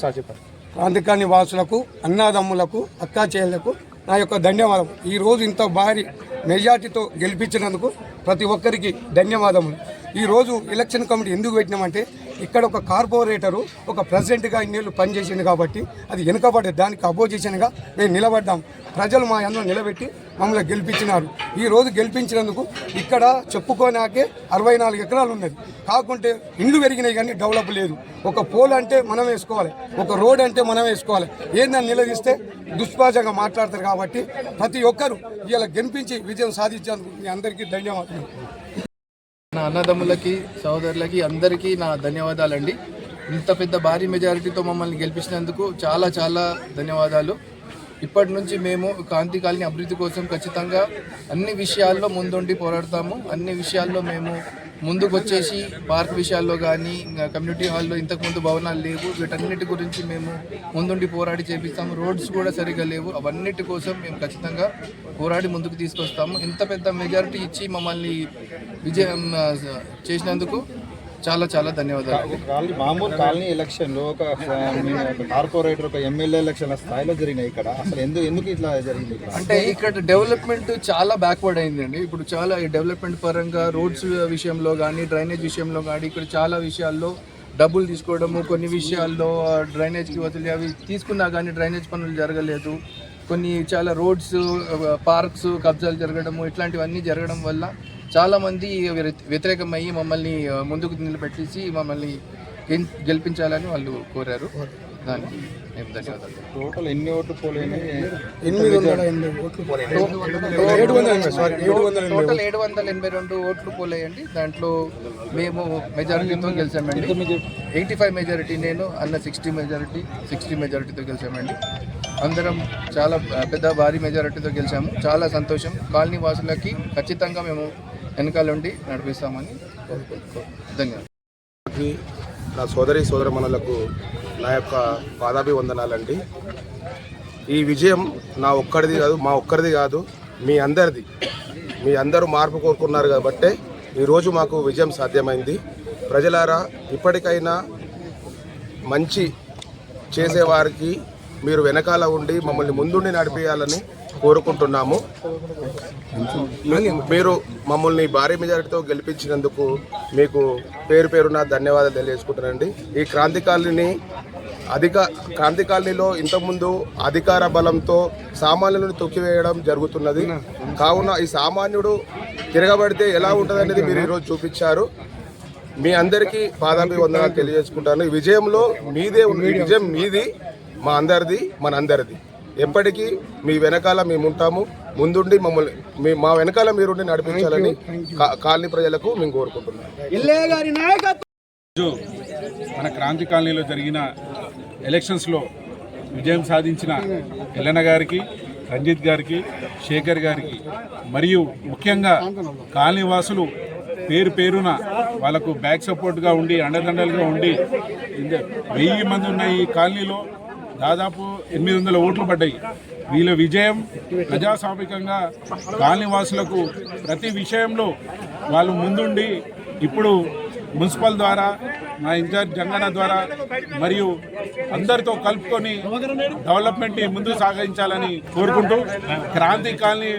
Sir చెప్పండి. వాసులకు అన్నాదమ్ములకు అక్కా చెల్లెలకు నా యొక్క ధన్యవాదం. ఈ రోజు ఇంత భారీ మెజార్టీతో గెలిపించినందుకు ప్రతి ఒక్కరికి ధన్యవాదములు. ఈ రోజు ఎలక్షన్ కమిటీ ఎందుకు పెట్టినామంటే ఇక్కడ ఒక కార్పొరేటరు ఒక ప్రెసిడెంట్గా ఇన్నేళ్ళు పనిచేసింది కాబట్టి అది వెనుకబడే దానికి అపోజిషన్గా మేము నిలబడ్డాం. ప్రజలు మా అందరూ నిలబెట్టి మమ్మల్ని గెలిపించినారు. ఈరోజు గెలిపించినందుకు ఇక్కడ చెప్పుకోనాకే అరవై నాలుగు ఎకరాలు ఉన్నది. కాకుంటే ఇండ్లు పెరిగినాయి కానీ డెవలప్ లేదు. ఒక పోల్ అంటే మనం వేసుకోవాలి. ఒక రోడ్ అంటే మనం వేసుకోవాలి. ఏందని నిలదీస్తే దుష్పాషంగా మాట్లాడతారు కాబట్టి ప్రతి ఒక్కరు ఇలా గెలిపించి విజయం సాధించేందుకు మీ అందరికీ ధన్యవాదాలు. నా అన్నదమ్ములకి సహోదరులకి అందరికీ నా ధన్యవాదాలండి. ఇంత పెద్ద భారీ మెజారిటీతో మమ్మల్ని గెలిపించినందుకు చాలా చాలా ధన్యవాదాలు. ఇప్పటి నుంచి మేము కాంతి కాలనీ అభివృద్ధి కోసం ఖచ్చితంగా అన్ని విషయాల్లో ముందుండి పోరాడతాము. అన్ని విషయాల్లో మేము ముందుకు వచ్చేసి పార్క్ విషయాల్లో కానీ కమ్యూనిటీ హాల్లో ఇంతకుముందు భవనాలు లేవు. వీటన్నిటి గురించి మేము ముందుండి పోరాడి చేపిస్తాము. రోడ్స్ కూడా సరిగా లేవు. అవన్నిటి కోసం మేము ఖచ్చితంగా పోరాడి ముందుకు తీసుకొస్తాము. ఇంత పెద్ద మెజారిటీ ఇచ్చి మమ్మల్ని విజయం చేసినందుకు చాలా చాలా ధన్యవాదాలు. మామూలు కాలనీ ఎలక్షన్లో ఒక కార్పొరేటర్ ఒక ఎమ్మెల్యే ఎలక్షన్ల స్థాయిలో జరిగినాయి ఇక్కడ. అసలు ఎందుకు ఎందుకు ఇట్లా జరిగింది అంటే ఇక్కడ డెవలప్మెంట్ చాలా బ్యాక్వర్డ్ అయిందండి. ఇప్పుడు చాలా డెవలప్మెంట్ పరంగా రోడ్స్ విషయంలో కానీ డ్రైనేజ్ విషయంలో కానీ ఇక్కడ చాలా విషయాల్లో డబ్బులు తీసుకోవడము కొన్ని విషయాల్లో డ్రైనేజ్కి వదిలి అవి తీసుకున్నా కానీ డ్రైనేజ్ పనులు జరగలేదు. కొన్ని చాలా రోడ్స్ పార్క్స్ కబ్జాలు జరగడము ఇట్లాంటివన్నీ జరగడం వల్ల చాలామంది వ్యతి- వ్యతిరేకమయ్యి మమ్మల్ని ముందుకు నిలబెట్టేసి మమ్మల్ని గెల్- గెలిపించాలని వాళ్ళు కోరారు. దానికి టోటల్ ఎన్ని ఓట్లు పోలేని ఎనిమిది వందల ఎనభై ఓట్లు టోటల్ ఏడు వందల ఎనభై రెండు ఓట్లు పోలేయండి దాంట్లో మేము మెజారిటీతో గెలిచామండి. ఎయిటీ ఫైవ్ మెజారిటీ నేను అన్న సిక్స్టీ మెజారిటీ సిక్స్టీ మెజారిటీతో గెలిచామండి. అందరం చాలా పెద్ద భారీ మెజారిటీతో గెలిచాము. చాలా సంతోషం. కాలనీ వాసులకి ఖచ్చితంగా మేము వెనకాలండి నడిపిస్తామని ధన్యవాదాలు. నా సోదరి సోదరమణులకు నా యొక్క పాదాభివందనాలండి. ఈ విజయం నా ఒక్కడిది కాదు మా ఒక్కరిది కాదు మీ అందరిది. మీ అందరూ మార్పు కోరుకున్నారు కాబట్టే ఈరోజు మాకు విజయం సాధ్యమైంది. ప్రజలారా ఇప్పటికైనా మంచి చేసేవారికి మీరు వెనకాల ఉండి మమ్మల్ని ముందుండి నడిపేయాలని కోరుకుంటున్నాము. మీరు మమ్మల్ని భారీ మెజారిటీతో గెలిపించినందుకు మీకు పేరు పేరున ధన్యవాదాలు తెలియజేసుకుంటానండి ఈ క్రాంతి అధిక క్రాంతి కాలనీలో ఇంతకుముందు అధికార బలంతో సామాన్యులను తొక్కివేయడం జరుగుతున్నది. కావున ఈ సామాన్యుడు తిరగబడితే ఎలా ఉంటుందనేది మీరు ఈరోజు చూపించారు. మీ అందరికీ పాదాభివందనాలు తెలియజేసుకుంటాను. ఈ విజయంలో మీదే విజయం మీది మా అందరిది మనందరిది. ఎప్పటికీ మీ వెనకాల మేము ఉంటాము ముందుండి మమ్మల్ని మీ మా వెనకాల మీరుండి నడిపించాలని కా- కాలనీ ప్రజలకు మేము కోరుకుంటున్నాం. మన క్రాంతి కాలనీలో జరిగిన ఎలక్షన్స్లో విజయం సాధించిన ఎల్లన్న గారికి రంజిత్ గారికి శేఖర్ గారికి మరియు ముఖ్యంగా కాలనీ వాసులు పేరు పేరున వాళ్ళకు బ్యాక్ సపోర్ట్గా ఉండి అండదండలుగా ఉండి వెయ్యి మంది ఉన్న ఈ కాలనీలో దాదాపు ఎనిమిది వందల ఓట్లు పడ్డాయి. వీళ్ళ విజయం ప్రజాస్వామికంగా కాలనీ వాసులకు ప్రతి విషయంలో వాళ్ళు ముందుండి ఇప్పుడు మున్సిపల్ ద్వారా మా ఇన్ఛార్జ్ జంగన ద్వారా మరియు అందరితో కలుపుకొని డెవలప్మెంట్ని ముందుకు సాగించాలని కోరుకుంటూ క్రాంతి కాలనీ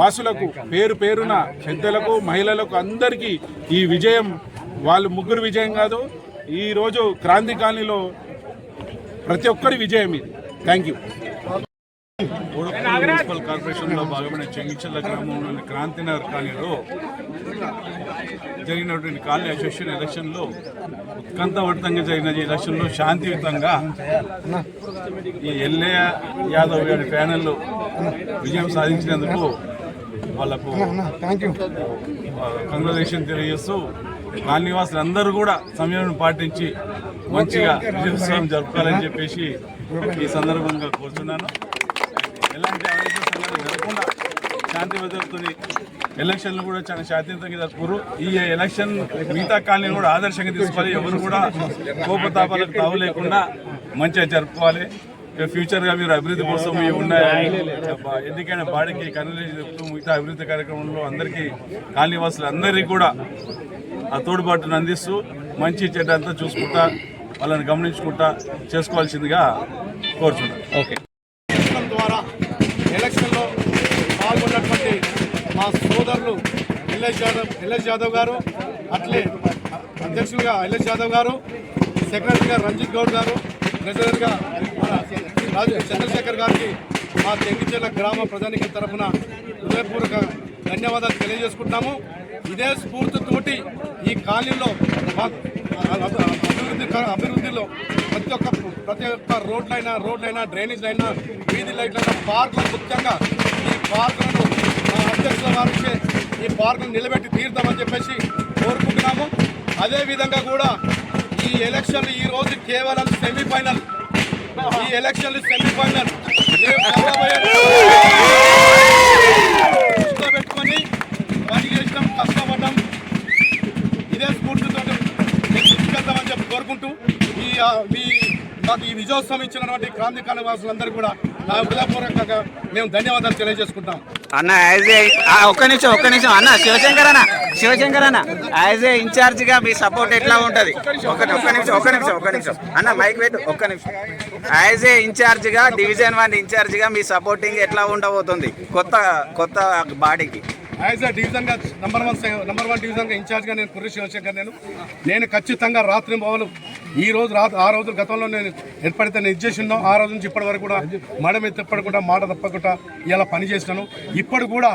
వాసులకు పేరు పేరున పెద్దలకు మహిళలకు అందరికీ ఈ విజయం వాళ్ళు ముగ్గురు విజయం కాదు. ఈరోజు క్రాంతి కాలనీలో ప్రతి ఒక్కరి విజయం ఇది. థ్యాంక్ యూ మున్సిపల్ కార్పొరేషన్లో భాగమైన చెంగిచల్ల గ్రామంలోని క్రాంతినగర్ కాలనీలో జరిగినటువంటి కాలనీ అసోసియేషన్ ఎలక్షన్లో ఉత్కంఠవర్తంగా జరిగిన ఈ ఎలక్షన్లో శాంతియుతంగా ఈ ఎల్ఏ యాదవ్ గారి ప్యానెల్ విజయం సాధించినందుకు వాళ్ళకు థ్యాంక్ యూ కంగ్రాచులేషన్ తెలియజేస్తూ కాలనీవాసులు అందరూ కూడా సమయం పాటించి మంచిగా విజయోత్సవం జరుపుకోవాలని చెప్పేసి ఈ సందర్భంగా కోరుతున్నాను. ఎలాంటి అవినీతి సంఘటన జరగకుండా శాంతి భద్రతని ఎలక్షన్లు కూడా చాలా శాంతియుతంగా జరుపుకోరు. ఈ ఎలక్షన్ మిగతా కాలనీ కూడా ఆదర్శంగా తీసుకోవాలి. ఎవరు కూడా కోపతాపాలకు తావు లేకుండా మంచిగా జరుపుకోవాలి. ఫ్యూచర్గా మీరు అభివృద్ధి కోసం మీ ఉన్న ఎన్నికైన బాడీకి కన్నులేసి చెప్తూ మిగతా అభివృద్ధి కార్యక్రమంలో అందరికీ కాలనీవాసులు అందరికీ కూడా ఆ తోడ్పాటును అందిస్తూ మంచి చెడ్డ అంతా చూసుకుంటా వాళ్ళని గమనించుకుంటా చేసుకోవాల్సిందిగా కోరుతున్నాను ఓకే. ద్వారా ఎలక్షన్లో పాల్గొన్నటువంటి మా సోదరులు ఎల్ఎస్ యాదవ్ ఎల్ఎస్ యాదవ్ గారు అట్లే అధ్యక్షులుగా ఎల్ఎస్ యాదవ్ గారు సెక్రటరీగా రంజిత్ గౌడ్ గారు ట్రెజరర్గా మన రాజు చంద్రశేఖర్ గారికి మా తెంగిచెర్ల గ్రామ ప్రజానికి తరఫున హృదయపూర్వక ధన్యవాదాలు తెలియజేసుకుంటున్నాము. ఇదే స్ఫూర్తితోటి ఈ కాలనీలో అభివృద్ధి అభివృద్ధిలో ప్రతి ఒక్క ప్రతి ఒక్క రోడ్లైనా రోడ్లైనా డ్రైనేజ్ అయినా వీధి లైట్లైనా పార్కులు ముఖ్యంగా ఈ పార్కులను మా అధ్యక్షుల వారికి ఈ పార్కును నిలబెట్టి తీరుతామని చెప్పేసి కోరుకుంటున్నాము. అదేవిధంగా కూడా ఈ ఎలక్షన్ ఈ రోజు కేవలం సెమీఫైనల్ ఈ ఎలక్షన్లు సెమీఫైనల్. పెట్టుకొని పని చేసినాం కష్టపడ్డాం. ఇదే స్ఫూర్తితో తీసుకెళ్తామని చెప్పి కోరుకుంటూ ఈ మీ మాకు ఈ విజయోత్సవం ఇచ్చినటువంటి క్రాంతికాల వాసులందరూ కూడా నా హృదయపూర్వకంగా మేము ధన్యవాదాలు తెలియజేసుకుంటాం. అన్న ఒక్క నిమిషం ఒక్క నిమిషం. అన్న శివశంకర్ అన్న శివశంకర్ అన్న యాజ్ ఏ ఇన్ఛార్జ్గా మీ సపోర్ట్ ఎట్లా ఉంటది? ఒక ఒక్క నిమిషం ఒక్క నిమిషం ఒక్క నిమిషం. అన్న మైక్ వెయిట్ ఒక్క నిమిషం. యాజ్ ఏ ఇన్ఛార్జ్గా డివిజన్ వన్ ఇన్ఛార్జ్గా మీ సపోర్టింగ్ ఎట్లా ఉండబోతుంది? కొత్త కొత్త బాడీకి. యాజ్ అ డివిజన్గా నంబర్ వన్ నంబర్ వన్ డివిజన్గా ఇన్ఛార్జ్గా నేను కుర్రి శివశంకర్ నేను. నేను ఖచ్చితంగా రాత్రి భవనం ఈ రోజు రాత్రి ఆ రోజు గతంలో నేను ఎప్పుడైతే నేను ఇచ్చేసి ఆ రోజు నుంచి ఇప్పటి వరకు కూడా మడ మీద తప్పకుండా మాట తప్పకుండా ఇలా పనిచేసినాను ఇప్పుడు కూడా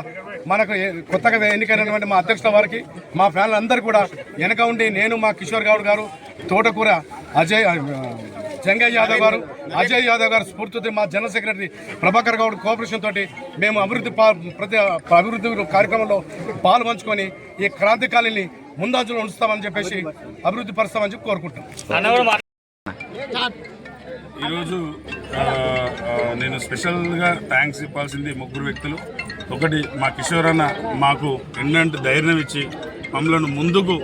మనకు కొత్తగా ఎన్నికైనటువంటి మా అధ్యక్షుల వారికి మా ఫ్యాన్లు అందరూ కూడా వెనక ఉండి నేను మా కిషోర్ గౌడ్ గారు తోటకూర అజయ్ జంగయ్య యాదవ్ గారు అజయ్ యాదవ్ గారు స్ఫూర్తితో మా general secretary Prabhakar Goud cooperation తోటి మేము అభివృద్ధి పా- ప్రతి అభివృద్ధి కార్యక్రమంలో పాలు పంచుకొని ఈ క్రాంతికాలిని ముందంజలో ఉంచుతామని చెప్పేసి అభివృద్ధి పరుస్తామని చెప్పి కోరుకుంటాం ఈరోజు నేను స్పెషల్గా థ్యాంక్స్ చెప్పాల్సింది ముగ్గురు వ్యక్తులు. ఒకటి మా కిషోర్ అన్న మాకు ఎన్నంటి ధైర్యం ఇచ్చి మమ్మల్ని ముందుకు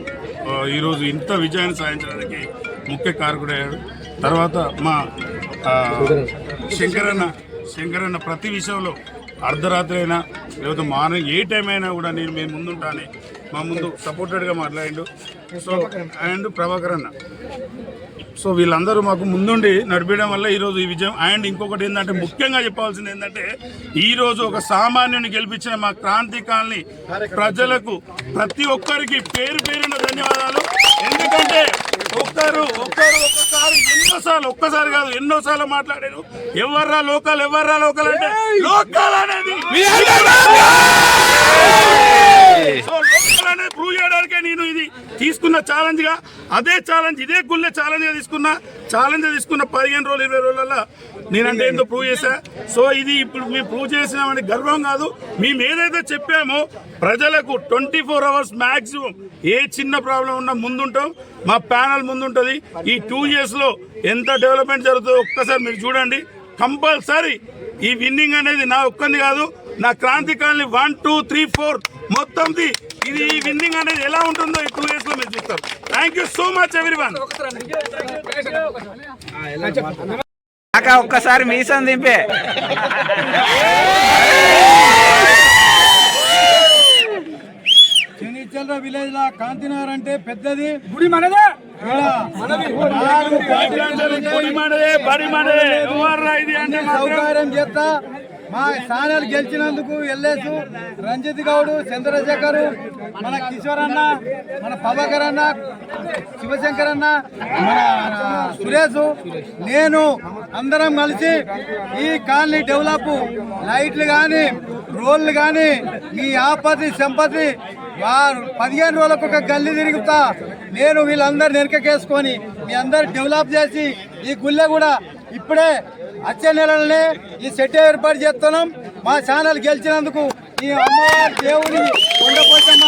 ఈరోజు ఇంత విజయాన్ని సాధించడానికి ముఖ్య కారకుడయ్యాడు. తర్వాత మా శంకరన్న శంకరన్న ప్రతి విషయంలో అర్ధరాత్రి అయినా లేకపోతే మార్నింగ్ ఏ టైం అయినా కూడా నేను మేము ముందుంటాను. మా ముందు సపోర్టెడ్గా మాట్లాడిండు. సో అండ్ ప్రభాకర్ అన్న. సో వీళ్ళందరూ మాకు ముందుండి నడిపించడం వల్ల ఈరోజు ఈ విజయం. అండ్ ఇంకొకటి ఏంటంటే ముఖ్యంగా చెప్పాల్సింది ఏంటంటే ఈరోజు ఒక సామాన్యుని గెలిపించిన మా క్రాంతికాల్ని ప్రజలకు ప్రతి ఒక్కరికి పేరు పేరున ధన్యవాదాలు. ఎందుకంటే ఒక్కరు ఒక్కరు ఒక్కసారి ఎన్నోసార్లు ఒక్కసారి కాదు ఎన్నోసార్లు మాట్లాడారు. ఎవర్రా లోకల్ ఎవర్రా లోకల్ అంటే లోకల్ అనేది. ప్రూవ్ చేయడానికే నేను ఇది తీసుకున్న ఛాలెంజ్గా అదే ఛాలెంజ్ ఇదే గుళ్ళే ఛాలెంజ్గా తీసుకున్నా. ఛాలెంజ్ తీసుకున్న పదిహేను రోజులు ఇరవై రోజులలో నేనంటే ఏందో ప్రూవ్ చేశా. సో ఇది ఇప్పుడు మేము ప్రూవ్ చేసినామని గర్వం కాదు. మేము ఏదైతే చెప్పామో ప్రజలకు ట్వంటీ ఫోర్ అవర్స్ మాక్సిమం ఏ చిన్న ప్రాబ్లం ఉన్నా ముందుంటాం. మా ప్యానల్ ముందుంటుంది. ఈ టూ ఇయర్స్లో ఎంత డెవలప్మెంట్ జరుగుతుందో ఒక్కసారి మీరు చూడండి. కంపల్సరీ ఈ విన్నింగ్ అనేది నా ఒక్కంది కాదు నా Kranthi colony one two three four మొత్తంది. ఇది ఈ విన్నింగ్ అనేది ఎలా ఉంటుందో ఈ టూ ఇయర్స్లో మీరు చూస్తారు. Thank you so much everyone అక్క ఒక్కసారి మీసం దింపే. చెనిచల్ర విలేజ్ లా కాంతినగర్ అంటే పెద్దది. గుడి మనదే. సౌకర్యం చేస్తా. మా స్థానాలు గెలిచినందుకు ఎల్లేసు రంజిత్ గౌడ్ చంద్రశేఖర్ మన కిషోర్ అన్న మన ప్రభాకర్ అన్న శివశంకర్ అన్న మన సురేష్ నేను అందరం కలిసి ఈ కాలనీ డెవలప్. లైట్లు కానీ రోడ్లు కానీ మీ ఆపతి సంపత్తి వారు పదిహేను రోజులకు ఒక గల్లీ తిరుగుతా. నేను వీళ్ళందరూ వెనకకేసుకొని మీ అందరు డెవలప్ చేసి ఈ గుళ్ళ కూడా ఇప్పుడే వచ్చే నెలలనే ఈ సెట్ ఏర్పాటు చేస్తున్నాం. మా ఛానల్ గెలిచినందుకు ఈ అమ్మవారి దేవుని ఉండపోతమ్మ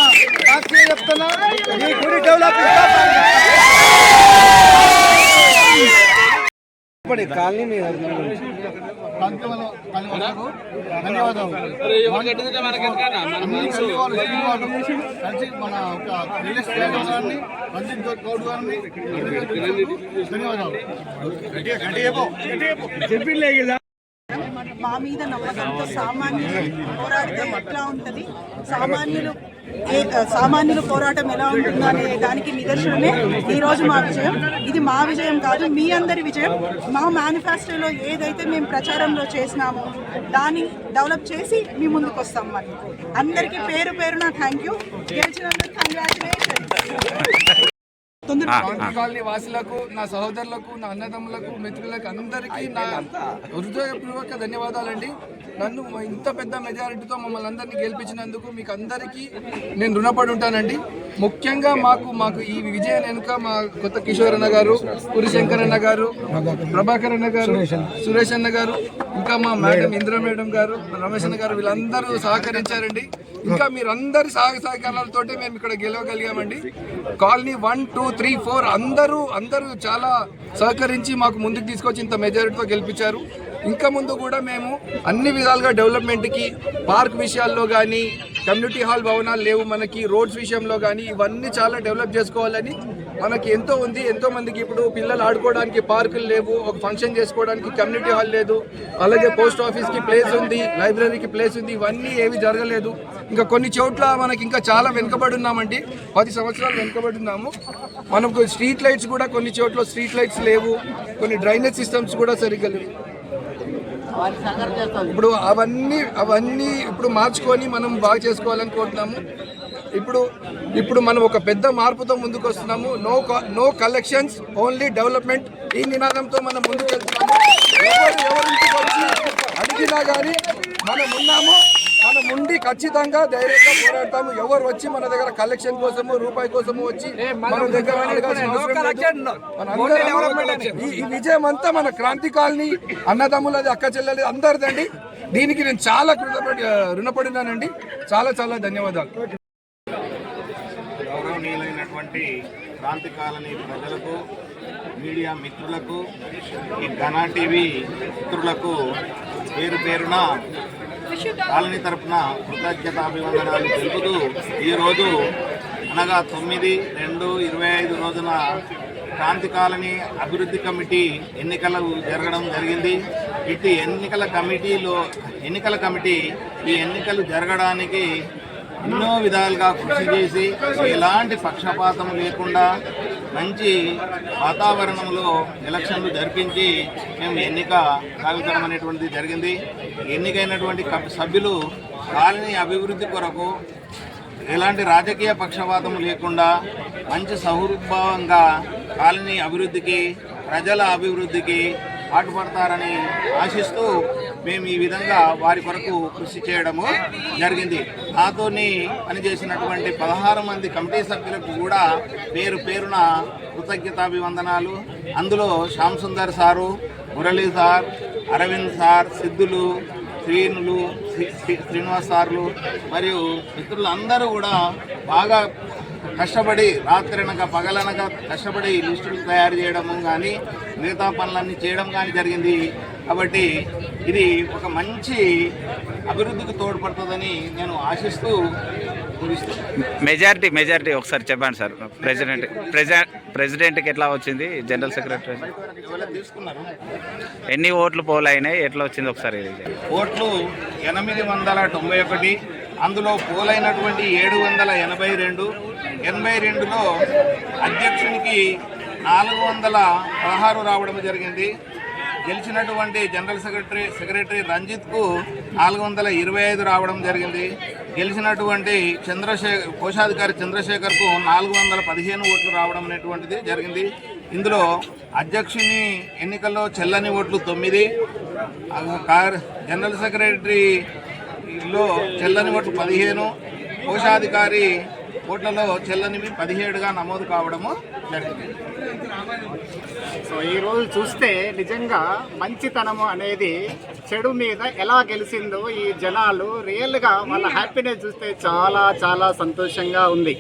సాక్షి చెప్తున్నాం. ఈ గుడి డెవలప్ మన ఒక రిలీజ్ గారిని రంజిత్ గౌడ్ గారిని ధన్యవాదాలు మా మీద నమ్మకంతో సామాన్యులు పోరాడితే ఎట్లా ఉంటది? సామాన్యులు సామాన్యుల పోరాటం ఎలా ఉంటుందనే దానికి నిదర్శనమే ఈరోజు మా విజయం. ఇది మా విజయం కాదు మీ అందరి విజయం. మా మేనిఫెస్టోలో ఏదైతే మేము ప్రచారంలో చేసినామో దాన్ని డెవలప్ చేసి మీ ముందుకు వస్తాం మరి. అందరికీ పేరు పేరున థ్యాంక్ యూ గెలిచినందుకు కంగ్రాచులేషన్ కాలనీ వాసులకు నా సహోదరులకు నా అన్నదమ్ములకు మిత్రులకు అందరికీ నా హృదయపూర్వక ధన్యవాదాలండి. నన్ను ఇంత పెద్ద మెజారిటీతో మమ్మల్ని అందరినీ గెలిపించినందుకు మీకు అందరికీ నేను రుణపడి ఉంటానండి. ముఖ్యంగా మాకు మాకు ఈ విజయం వెనుక మా కొత్త కిషోర్ అన్న గారు పురిశంకర్ అన్న గారు ప్రభాకర్ అన్న గారు సురేష్ అన్న. గారు ఇంకా మా మేడం ఇంద్ర మేడం గారు రమేష్ అన్న గారు వీళ్ళందరూ సహకరించారండి. ఇంకా మీరందరి సహక సహకారాలతోటి మేము ఇక్కడ గెలవగలిగామండి. Colony one two three four అందరూ అందరూ చాలా సహకరించి మాకు ముందుకు తీసుకొచ్చి ఇంత మెజారిటీతో గెలిపించారు. ఇంకా ముందు కూడా మేము అన్ని విధాలుగా డెవలప్మెంట్కి పార్క్ విషయాల్లో కానీ కమ్యూనిటీ హాల్ భవనాలు లేవు మనకి రోడ్స్ విషయంలో కానీ ఇవన్నీ చాలా డెవలప్ చేసుకోవాలని మనకి ఎంతో ఉంది. ఎంతో మందికి ఇప్పుడు పిల్లలు ఆడుకోవడానికి పార్కులు లేవు ఒక ఫంక్షన్ చేసుకోవడానికి కమ్యూనిటీ హాల్ లేదు అలాగే పోస్ట్ ఆఫీస్కి ప్లేస్ ఉంది లైబ్రరీకి ప్లేస్ ఉంది ఇవన్నీ ఏవి జరగలేదు. ఇంకా కొన్ని చోట్ల మనకి ఇంకా చాలా వెనుకబడి ఉన్నామండి పది సంవత్సరాలు వెనుకబడి ఉన్నాము మనకు స్ట్రీట్ లైట్స్ కూడా కొన్ని చోట్ల స్ట్రీట్ లైట్స్ లేవు కొన్ని డ్రైనేజ్ సిస్టమ్స్ కూడా సరిగ్గా లేవు. ఇప్పుడు అవన్నీ అవన్నీ ఇప్పుడు మార్చుకొని మనం బాగా చేసుకోవాలనుకుంటున్నాము ఇప్పుడు ఇప్పుడు మనం ఒక పెద్ద మార్పుతో ముందుకు వస్తున్నాము no no collections only development ఈ నినాదంతో మనం ముందుకు వెళ్తున్నాము ఎవరు ఎవరింటికి అడిగినా కానీ మనం ఉన్నాము. మనం ఉండి ఖచ్చితంగా ధైర్యంగా పోరాడతాము. ఎవరు వచ్చి మన దగ్గర కలెక్షన్ కోసము రూపాయి కోసము వచ్చి మన దగ్గర ఈ విజయం అంతా మన క్రాంతి కాలనీ అన్నదమ్ములది అక్క చెల్లెలది అందరిదండి. దీనికి నేను చాలా కృతపడి రుణపడినానండి. చాలా చాలా ధన్యవాదాలు. గౌరవనీయులైనటువంటి క్రాంతి కాలనీ ప్రజలకు మీడియా మిత్రులకు ఈ ఘనా టీవీ మిత్రులకు పేరు పేరున కాలనీ తరఫున కృతజ్ఞతాభివందనాలు తెలుపుతూ ఈరోజు అనగా తొమ్మిది రెండు ఇరవై ఐదు రోజున క్రాంతి కాలనీ అభివృద్ధి కమిటీ ఎన్నికలు జరగడం జరిగింది. ఇటు ఎన్నికల కమిటీలో ఎన్నికల కమిటీ ఈ ఎన్నికలు జరగడానికి ఎన్నో విధాలుగా కృషి చేసి ఎలాంటి పక్షపాతం లేకుండా మంచి వాతావరణంలో ఎలక్షన్లు జరిపించి మేము ఎన్నిక కార్యక్రమం అనేటువంటిది జరిగింది. ఎన్నికైనటువంటి సభ్యులు కాలనీ అభివృద్ధి కొరకు ఎలాంటి రాజకీయ పక్షపాతం లేకుండా మంచి సౌహృద్భావంగా కాలనీ అభివృద్ధికి ప్రజల అభివృద్ధికి పాటుపడతారని ఆశిస్తూ మేము ఈ విధంగా వారి కొరకు కృషి చేయడము జరిగింది. నాతోని పనిచేసినటువంటి పదహారు మంది కమిటీ సభ్యులకు కూడా పేరు పేరున కృతజ్ఞతాభివందనాలు. అందులో Shyam Sundar sir Murali sir Arvind sir సిద్ధులు శ్రీనులు శ్రీనివాస్ సార్లు మరియు మిత్రులందరూ కూడా బాగా కష్టపడి రాత్రనక పగలనక కష్టపడి లిస్టులు తయారు చేయడము కానీ మిగతా పనులన్నీ చేయడం కానీ జరిగింది. కాబట్టి ఇది ఒక మంచి అభివృద్ధికి తోడ్పడుతుందని నేను ఆశిస్తూ మెజారిటీ మెజారిటీ ఒకసారి చెప్పండి సార్. ప్రెసిడెంట్ ప్రెసిడెంట్ ప్రెసిడెంట్కి ఎట్లా వచ్చింది? General secretary. ఎన్ని ఓట్లు పోల్ అయినాయి ఎట్లా వచ్చింది ఒకసారి. ఓట్లు ఎనిమిది వందల తొంభై ఒకటి అందులో పోలైనటువంటి ఏడు వందల ఎనభై రెండు ఎనభై రెండులో అధ్యక్షునికి నాలుగు వందల పదహారు రావడం జరిగింది. గెలిచినటువంటి జనరల్ సెక్రటరీ సెక్రటరీ రంజిత్కు నాలుగు వందల ఇరవై ఐదు రావడం జరిగింది. గెలిచినటువంటి చంద్రశేఖర్ కోశాధికారి చంద్రశేఖర్కు నాలుగు వందల పదిహేను ఓట్లు రావడం అనేటువంటిది జరిగింది. ఇందులో అధ్యక్షుని ఎన్నికల్లో చెల్లని ఓట్లు తొమ్మిది. జనరల్ సెక్రటరీలో చెల్లని ఓట్లు పదిహేను. కోశాధికారి కోట్లలో చెల్లనివి పదిహేడుగా నమోదు కావడము జరిగింది. సో ఈ రోజు చూస్తే నిజంగా మంచితనము అనేది చెడు మీద ఎలా గెలిచిందో ఈ జనాలు రియల్గా వాళ్ళ హ్యాపీనెస్ చూస్తే చాలా చాలా సంతోషంగా ఉంది.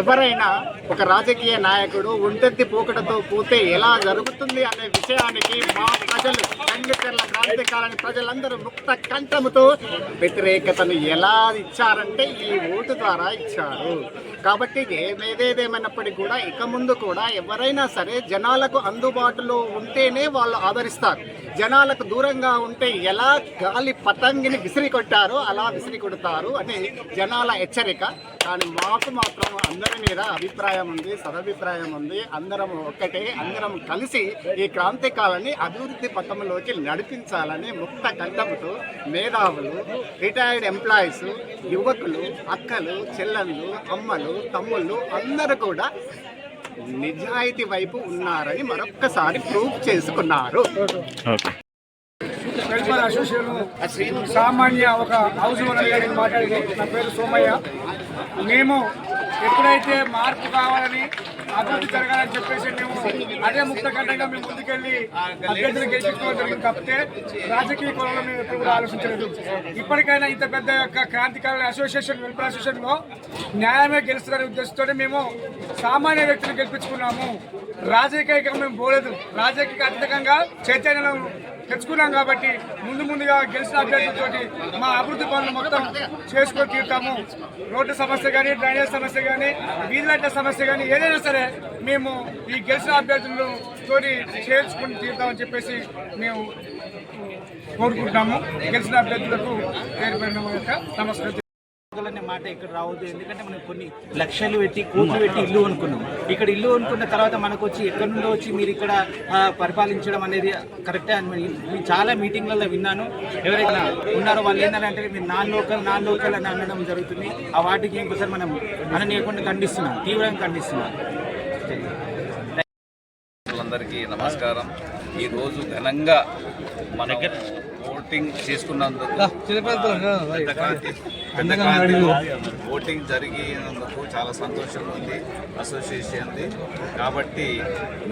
ఎవరైనా ఒక రాజకీయ నాయకుడు ఒంటెత్తి పోకడతో పోతే ఎలా జరుగుతుంది అనే విషయానికి మా ప్రజలు కంగిచెర్ల ప్రాంతకాలని ప్రజలందరూ ముక్త కంఠముతో వ్యతిరేకతను ఎలా ఇచ్చారంటే ఈ ఓటు ద్వారా ఇచ్చారు. కాబట్టి ఏమేదేదేమైనప్పటికీ కూడా ఇక ముందు కూడా ఎవరైనా సరే జనాలకు అందుబాటులో ఉంటేనే వాళ్ళు ఆదరిస్తారు. జనాలకు దూరంగా ఉంటే ఎలా గాలి పతంగిని విసిరి కొట్టారో అలా విసిరి కొడతారు అని జనాల హెచ్చరిక. కానీ మాకు మాత్రం అందరి మీద అభిప్రాయం ఉంది సదభిప్రాయం ఉంది. అందరం ఒక్కటే అందరం కలిసి ఈ క్రాంతికాలని అభివృద్ధి పథంలోకి నడిపించాలని ముక్త కంఠంతో మేధావులు రిటైర్డ్ ఎంప్లాయీస్ యువకులు అక్కలు చెల్లెళ్ళు అమ్మలు తమ్ముళ్ళు అందరూ కూడా నిజాయితీ వైపు ఉన్నారని మరొక్కసారి ప్రూవ్ చేసుకున్నారు. వెల్ఫేర్ అసోసియేషన్ సామాన్య ఒక హౌస్ ఓనర్ గారికి మాట్లాడింది. నా పేరు సోమయ్య. మేము ఎప్పుడైతే మార్పు కావాలని అభివృద్ధి జరగాలని చెప్పేసి మేము అదే ముక్తకండంగా మేము ముందుకెళ్ళి అభ్యర్థులు గెలిపించుకోవడం జరిగింది తప్పితే రాజకీయ కోణంలో మేము ఎప్పుడు కూడా ఆలోచించలేదు. ఇప్పటికైనా ఇంత పెద్ద యొక్క క్రాంతికారుల అసోసియేషన్ వెల్ఫేర్ అసోసియేషన్లో న్యాయమే గెలుస్తుందనే ఉద్దేశంతో మేము సామాన్య వ్యక్తులు గెలిపించుకున్నాము. రాజకీయంగా మేము పోలేదు. రాజకీయ అతీతంగా చైతన్యం తెచ్చుకున్నాం కాబట్టి ముందు ముందుగా గెలిచిన అభ్యర్థులతోటి మా అభివృద్ధి పనులు మొత్తం చేసుకొని తీరుతాము. రోడ్డు సమస్య కానీ డ్రైనేజ్ సమస్య కానీ వీధి సమస్య కానీ ఏదైనా సరే మేము ఈ గెలిచిన అభ్యర్థులను తోటి చేర్చుకుని తీరుతామని చెప్పేసి మేము కోరుకుంటున్నాము. గెలిచిన అభ్యర్థులకు పేరు పెరిగిన యొక్క నమస్కారం అనే మాట ఇక్కడ రావద్దు. ఎందుకంటే మనం కొన్ని లక్షలు పెట్టి కోట్లు పెట్టి ఇల్లు అనుకున్నాం ఇక్కడ ఇల్లు అనుకున్న తర్వాత మనకు వచ్చి ఎక్కడి నుండో వచ్చి మీరు ఇక్కడ పరిపాలించడం అనేది కరెక్టే అని మరి నేను చాలా మీటింగ్లలో విన్నాను. ఎవరైనా ఉన్నారో వాళ్ళు ఏంటంటే మీరు నాన్ లోకల్ నాన్ లోకల్ అని అనడం జరుగుతుంది. ఆ వాటికి ఇంకోసారి మనం అననీయకుండా ఖండిస్తున్నాం. తీవ్రంగా ఖండిస్తున్నాం. అందరికీ నమస్కారం. ఈరోజు ఘనంగా మనం ఓటింగ్ చేసుకున్నందుకు ఓటింగ్ జరిగినందుకు చాలా సంతోషంగా ఉంది అసోసియేషన్ది కాబట్టి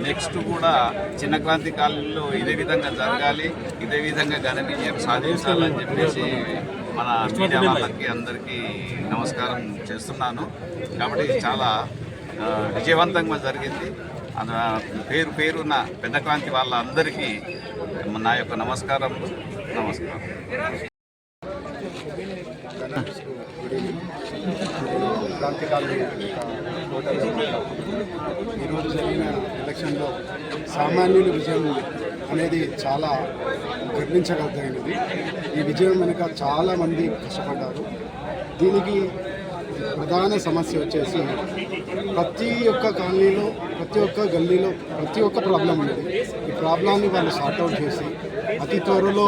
నెక్స్ట్ కూడా చిన్న క్రాంతి కాలంలో ఇదే విధంగా జరగాలి ఇదే విధంగా ఘన విజయం సాధించాలని చెప్పేసి మన మీడియా వాళ్ళకి అందరికీ నమస్కారం చేస్తున్నాను. కాబట్టి చాలా విజయవంతంగా జరిగింది. పేరు పేరున్న పెద్ద క్రాంతి వాళ్ళ అందరికీ నా యొక్క నమస్కారం నమస్కారం ఈరోజు జరిగిన ఎలక్షన్లో సామాన్యుల విజయం అనేది చాలా గర్వించగలిగినది ఈ విజయం వెనుక చాలామంది కష్టపడ్డారు దీనికి ప్రధాన సమస్య వచ్చేసి ప్రతి ఒక్క కాలనీలో ప్రతి ఒక్క గల్లీలో ప్రతి ఒక్క ప్రాబ్లం ఉంది ఈ ప్రాబ్లాన్ని వాళ్ళు సార్ట్అవుట్ చేసి అతి త్వరలో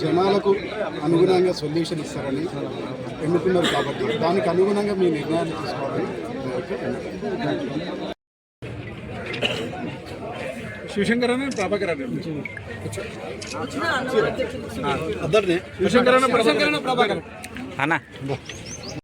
జనాలకు అనుగుణంగా సొల్యూషన్ ఇస్తారని ఎన్నుకున్నారు కాబట్టి దానికి అనుగుణంగా మీ నిర్ణయాలు తీసుకోవాలని శివశంకర్ అని ప్రభాకర్ అని ప్రభాకర్ అన్న.